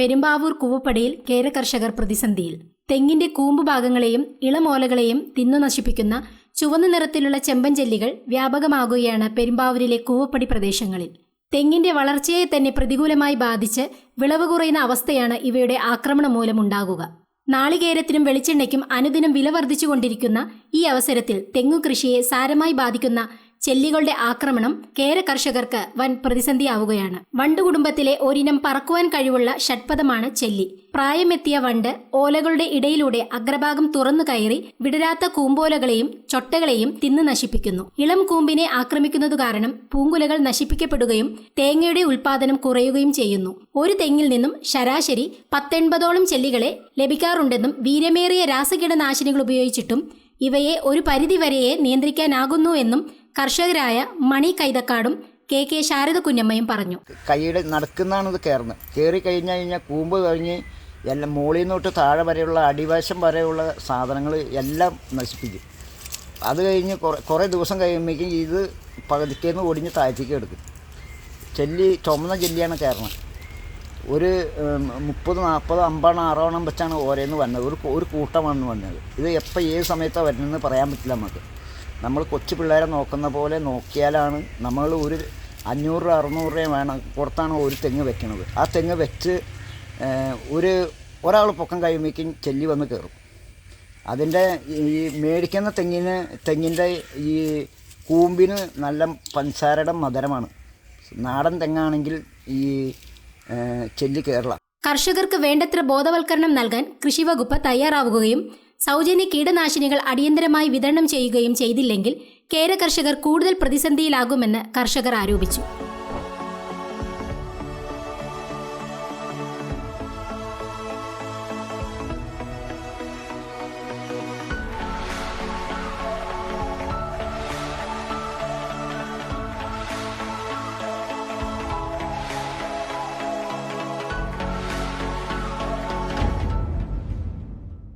പെരുമ്പാവൂർ കൂവപ്പടിയിൽ കേര കർഷകർ പ്രതിസന്ധിയിൽ. തെങ്ങിന്റെ കൂമ്പ് ഭാഗങ്ങളെയും ഇളമോലകളെയും തിന്നു നശിപ്പിക്കുന്ന ചുവന്ന നിറത്തിലുള്ള ചെമ്പൻ ജെല്ലികൾ വ്യാപകമാകുകയാണ് പെരുമ്പാവൂരിലെ കൂവപ്പടി പ്രദേശങ്ങളിൽ. തെങ്ങിന്റെ വളർച്ചയെ തന്നെ പ്രതികൂലമായി ബാധിച്ച് വിളവ് കുറയുന്ന അവസ്ഥയാണ് ഇവയുടെ ആക്രമണം മൂലമുണ്ടാകുക. നാളികേരത്തിനും വെളിച്ചെണ്ണയ്ക്കും അനുദിനം വില വർദ്ധിച്ചുകൊണ്ടിരിക്കുന്ന ഈ അവസരത്തിൽ തെങ്ങു കൃഷിയെ സാരമായി ബാധിക്കുന്ന ചെല്ലികളുടെ ആക്രമണം കേര കർഷകർക്ക് വൻ പ്രതിസന്ധിയാവുകയാണ്. വണ്ട് കുടുംബത്തിലെ ഒരിനം പറക്കുവാൻ കഴിവുള്ള ഷഡ്പദമാണ് ചെല്ലി. പ്രായമെത്തിയ വണ്ട് ഓലകളുടെ ഇടയിലൂടെ അഗ്രഭാഗം തുറന്നു കയറി വിടരാത്ത കൂമ്പോലകളെയും ചൊട്ടകളെയും തിന്നു നശിപ്പിക്കുന്നു. ഇളം കൂമ്പിനെ ആക്രമിക്കുന്നതു കാരണം പൂങ്കുലകൾ നശിപ്പിക്കപ്പെടുകയും തേങ്ങയുടെ ഉൽപാദനം കുറയുകയും ചെയ്യുന്നു. ഒരു തെങ്ങിൽ നിന്നും ശരാശരി പത്തൊൻപതോളം ചെല്ലികളെ ലഭിക്കാറുണ്ടെന്നും വീരമേറിയ രാസകീടനാശിനികൾ ഉപയോഗിച്ചിട്ടും ഇവയെ ഒരു പരിധിവരെയേ നിയന്ത്രിക്കാനാകുന്നു എന്നും കർഷകരായ മണി കൈതക്കാടും കെ കെ ശാരദ കുഞ്ഞമ്മയും പറഞ്ഞു. കൈയുടെ നടക്കുന്നതാണ് കയറുന്നത് കയറി കഴിഞ്ഞു കഴിഞ്ഞാൽ കൂമ്പ് കഴിഞ്ഞ് എല്ലാം മുകളിൽ നിന്നോട്ട് താഴെ വരെയുള്ള അടിവശം വരെയുള്ള സാധനങ്ങൾ എല്ലാം നശിപ്പിക്കും. അത് കഴിഞ്ഞ് കുറേ ദിവസം കഴിയുമ്പോഴേക്കും ഇത് പകുതിക്കേന്ന് ഒടിഞ്ഞ് താഴ്ത്തേക്ക് എടുക്കും. ചെല്ലി ചുമന്ന ചെല്ലിയാണ് കയറുന്നത് ഒരു മുപ്പത് നാൽപ്പത് അമ്പതെണ്ണം ആറോണം വെച്ചാണ് ഓരോന്ന് വന്നത്. ഒരു ഒരു കൂട്ടമാണ് വന്നത്. ഇത് എപ്പോൾ ഏത് സമയത്താണ് വരുന്നതെന്ന് പറയാൻ പറ്റില്ല നമുക്ക്. നമ്മൾ കൊച്ചു പിള്ളേരെ നോക്കുന്ന പോലെ നോക്കിയാലാണ് നമ്മൾ ഒരു അഞ്ഞൂറ് രൂപ അറുന്നൂറ് രൂപ വേണം. കൊടുത്താണ് ഒരു തെങ്ങ് വെക്കുന്നത് ആ തെങ്ങ് വെച്ച് ഒരു ഒരാൾ പൊക്കം കഴിയുമ്പോഴേക്കും ചെല്ലി വന്ന് കയറും. അതിന്റെ ഈ മേടിക്കുന്ന തെങ്ങിന് തെങ്ങിന്റെ ഈ കൂമ്പിന് നല്ല പഞ്ചസാരയുടെ മധുരമാണ്. നാടൻ തെങ്ങാണെങ്കിൽ ഈ ചെല്ലി കേരള. കർഷകർക്ക് വേണ്ടത്ര ബോധവൽക്കരണം നൽകാൻ കൃഷി വകുപ്പ് തയ്യാറാവുകയും സൗജന്യ കീടനാശിനികൾ അടിയന്തരമായി വിതരണം ചെയ്യുകയും ചെയ്തില്ലെങ്കിൽ കേര കർഷകർ കൂടുതൽ പ്രതിസന്ധിയിലാകുമെന്ന് കർഷകർ ആരോപിച്ചു